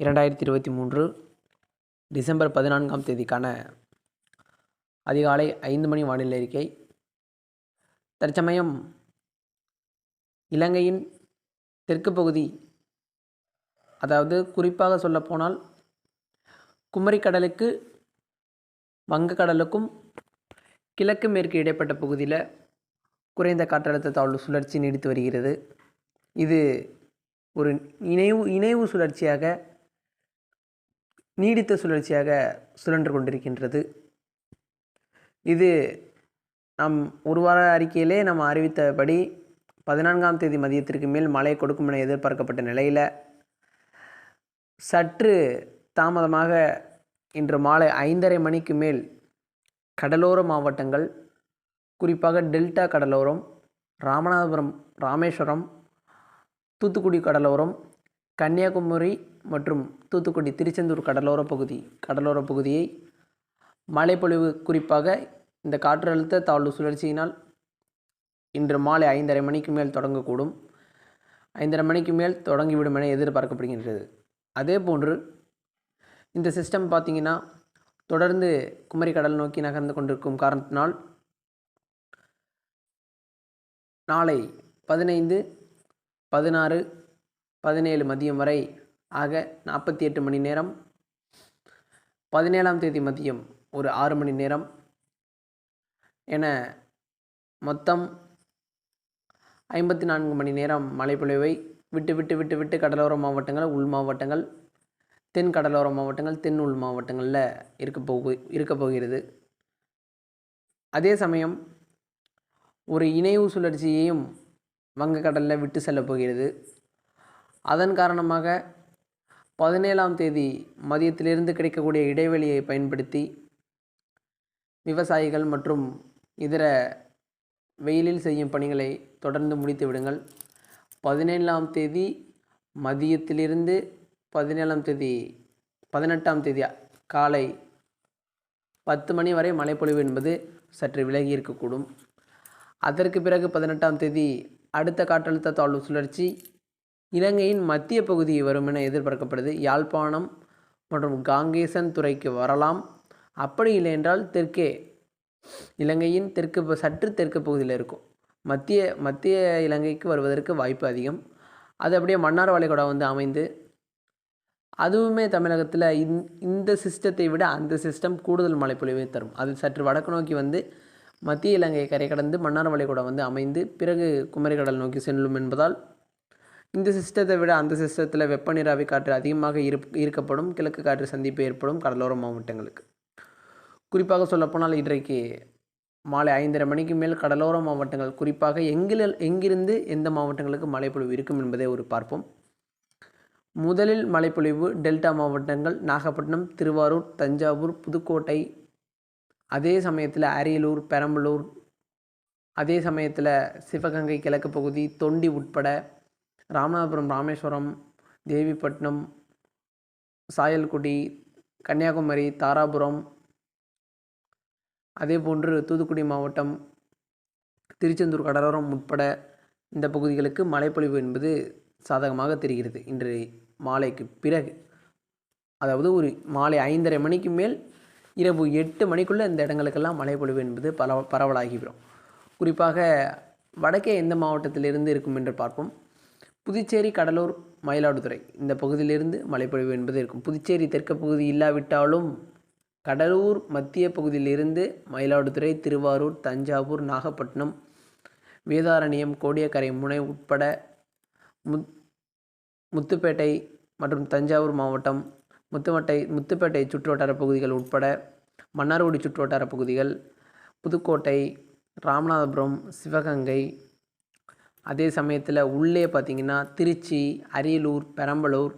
இரண்டாயிரத்தி இருபத்தி மூன்று டிசம்பர் பதினான்காம் தேதிக்கான அதிகாலை ஐந்து மணி வானிலை அறிக்கை. தற்சமயம் இலங்கையின் தெற்கு பகுதி அதாவது குறிப்பாக சொல்லப்போனால் குமரிக்கடலுக்கு வங்கக்கடலுக்கும் கிழக்கு மேற்கு இடைப்பட்ட பகுதியில் குறைந்த காற்றழுத்த தாழ்வு சுழற்சி நீடித்து வருகிறது. இது ஒரு இணைவு இணைவு சுழற்சியாக நீடித்த சுழற்சியாக சுழன்று கொண்டிருக்கின்றது. இது நம் ஒரு வார அறிக்கையிலே நாம் அறிவித்தபடி பதினான்காம் தேதி மதியத்திற்கு மேல் மழை கொடுக்கும் என எதிர்பார்க்கப்பட்ட நிலையில் சற்று தாமதமாக இன்று மாலை ஐந்தரை மணிக்கு மேல் கடலோர மாவட்டங்கள் குறிப்பாக டெல்டா கடலோரம் ராமநாதபுரம் ராமேஸ்வரம் தூத்துக்குடி கடலோரம் கன்னியாகுமரி மற்றும் தூத்துக்குடி திருச்செந்தூர் கடலோர பகுதி கடலோர பகுதியை மழைப்பொழிவு குறிப்பாக இந்த காற்றழுத்த தாழ்வு சுழற்சியினால் இன்று மாலை ஐந்தரை மணிக்கு மேல் தொடங்கக்கூடும். ஐந்தரை மணிக்கு மேல் தொடங்கிவிடும் என எதிர்பார்க்கப்படுகின்றது. அதே போன்று இந்த சிஸ்டம் பார்த்திங்கன்னா தொடர்ந்து குமரி கடல் நோக்கி நகர்ந்து கொண்டிருக்கும் காரணத்தினால் நாளை பதினைந்து பதினாறு பதினேழு மதியம் வரை ஆக நாற்பத்தி எட்டு மணி நேரம். பதினேழாம் தேதி மதியம் ஒரு ஆறு மணி நேரம். என மொத்தம் ஐம்பத்தி நான்கு மணி நேரம் மழைப்பொழிவை விட்டு விட்டு விட்டு விட்டு கடலோர மாவட்டங்கள் உள் மாவட்டங்கள் தென் கடலோர மாவட்டங்கள் தென் உள் மாவட்டங்களில் இருக்க போகு இருக்க போகிறது. அதே சமயம் ஒரு இணைவு சுழற்சியையும் வங்கக்கடலில் விட்டு செல்ல போகிறது. அதன் காரணமாக பதினேழாம் தேதி மதியத்திலிருந்து கிடைக்கக்கூடிய இடைவெளியை பயன்படுத்தி விவசாயிகள் மற்றும் இதர வெயிலில் செய்யும் பணிகளை தொடர்ந்து முடித்து விடுங்கள். பதினேழாம் தேதி மதியத்திலிருந்து பதினேழாம் தேதி பதினெட்டாம் தேதி காலை பத்து மணி வரை மழைப்பொழிவு என்பது சற்று விலகி இருக்கக்கூடும். அதற்கு பிறகு பதினெட்டாம் தேதி அடுத்த காற்றழுத்த தாழ்வு சுழற்சி இலங்கையின் மத்திய பகுதி வரும் என எதிர்பார்க்கப்படுது. யாழ்ப்பாணம் மற்றும் காங்கேசன் துறைக்கு வரலாம். அப்படி இல்லை என்றால் தெற்கே இலங்கையின் தெற்கு ப- சற்று தெற்கு பகுதியில் இருக்கும். மத்திய மத்திய இலங்கைக்கு வருவதற்கு வாய்ப்பு அதிகம். அது அப்படியே மன்னார் வளைகுடா வந்து அமைந்து அதுவுமே தமிழகத்தில் இந் இந்த சிஸ்டத்தை விட அந்த சிஸ்டம் கூடுதல் மழைப்பொழிவை தரும். அது சற்று வடக்கு நோக்கி வந்து மத்திய இலங்கை கரை கடந்து மன்னார் வளைகுடா வந்து அமைந்து பிறகு குமரிக்கடல் நோக்கி செல்லும் என்பதால் இந்த சிஸ்டத்தை விட அந்த சிஸ்டத்தில் வெப்பநீராவி காற்று அதிகமாக இருப் இருக்கப்படும் கிழக்கு காற்று சந்திப்பு ஏற்படும் கடலோர மாவட்டங்களுக்கு. குறிப்பாக சொல்லப்போனால் இன்றைக்கு மாலை ஐந்தரை மணிக்கு மேல் கடலோர மாவட்டங்கள் குறிப்பாக எங்கில் எங்கிருந்து எந்த மாவட்டங்களுக்கு மழைப்பொழிவு இருக்கும் என்பதை ஒரு பார்ப்போம். முதலில் மழைப்பொழிவு டெல்டா மாவட்டங்கள் நாகப்பட்டினம் திருவாரூர் தஞ்சாவூர் புதுக்கோட்டை அதே சமயத்தில் அரியலூர் பெரம்பலூர் அதே சமயத்தில் சிவகங்கை கிழக்கு பகுதி தொண்டி உட்பட ராமநாதபுரம் ராமேஸ்வரம் தேவிப்பட்டினம் சாயல்குடி கன்னியாகுமரி தாராபுரம் அதே போன்று தூத்துக்குடி மாவட்டம் திருச்செந்தூர் கடலோரம் உட்பட இந்த பகுதிகளுக்கு மழைப்பொழிவு என்பது சாதகமாக தெரிகிறது. இன்று மாலைக்கு பிறகு. அதாவது ஒரு மாலை ஐந்தரை மணிக்கு மேல் இரவு எட்டு மணிக்குள்ளே இந்த இடங்களுக்கெல்லாம் மழைப்பொழிவு என்பது பல பரவலாகிவிடும் குறிப்பாக வடக்கே எந்த மாவட்டத்திலிருந்து இருக்கும் என்று பார்ப்போம். புதுச்சேரி கடலூர் மயிலாடுதுறை. இந்த பகுதியிலிருந்து மழைப்பொழிவு என்பது இருக்கும். புதுச்சேரி தெற்கு பகுதி இல்லாவிட்டாலும் கடலூர் மத்திய பகுதியிலிருந்து மயிலாடுதுறை திருவாரூர் தஞ்சாவூர் நாகப்பட்டினம் வேதாரண்யம் கோடியக்கரை முனை உட்பட முத் முத்துப்பேட்டை மற்றும் தஞ்சாவூர் மாவட்டம் முத்துமட்டை முத்துப்பேட்டை சுற்றுவட்டார பகுதிகள் உட்பட மன்னார்குடி சுற்றுவட்டார பகுதிகள் புதுக்கோட்டை ராமநாதபுரம் சிவகங்கை அதே சமயத்தில் உள்ளே பார்த்திங்கன்னா திருச்சி அரியலூர் பெரம்பலூர்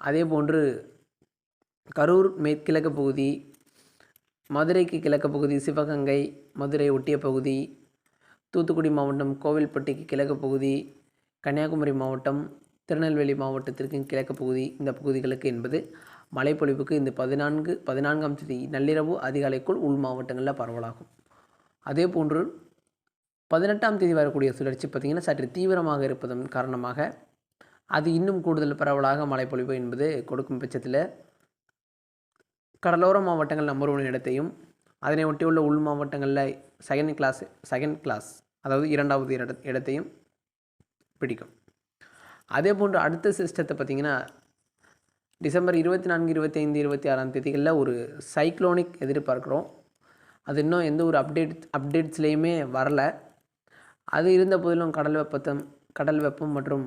அதே போன்று கரூர் மேற்கிழக்கு பகுதி மதுரைக்கு கிழக்கு பகுதி சிவகங்கை மதுரை ஒட்டிய பகுதி தூத்துக்குடி மாவட்டம் கோவில்பட்டிக்கு கிழக்கு பகுதி கன்னியாகுமரி மாவட்டம் திருநெல்வேலி மாவட்டத்திற்கு கிழக்கு பகுதி இந்த பகுதிகளுக்கு என்பது மழைப்பொழிவுக்கு இந்த பதினான்கு பதினான்காம் தேதி நள்ளிரவு அதிகாலைக்குள் உள் மாவட்டங்களில் பரவலாகும். அதே போன்று பதினெட்டாம் தேதி வரக்கூடிய சுழற்சி பார்த்திங்கன்னா சற்று தீவிரமாக இருப்பதன் காரணமாக அது இன்னும் கூடுதல் பரவலாக மழைப்பொழிவு என்பது கொடுக்கும் பட்சத்தில் கடலோர மாவட்டங்கள் நம்பர் ஒன் இடத்தையும் அதனை ஒட்டியுள்ள உள் மாவட்டங்களில் செகண்ட் கிளாஸ் செகண்ட் கிளாஸ் அதாவது இரண்டாவது இட இடத்தையும் பிடிக்கும். அதே போன்று அடுத்த சிஸ்டத்தை பார்த்திங்கன்னா டிசம்பர் இருபத்தி நான்கு இருபத்தி ஐந்து இருபத்தி ஆறாம் தேதிகளில் ஒரு சைக்ளோனிக் எதிர்பார்க்குறோம். அது இன்னும் எந்த ஒரு அப்டேட் அப்டேட்ஸ்லேயுமே வரல. அது இருந்த போதிலும் கடல் வெப்பத்தம் கடல் வெப்பம் மற்றும்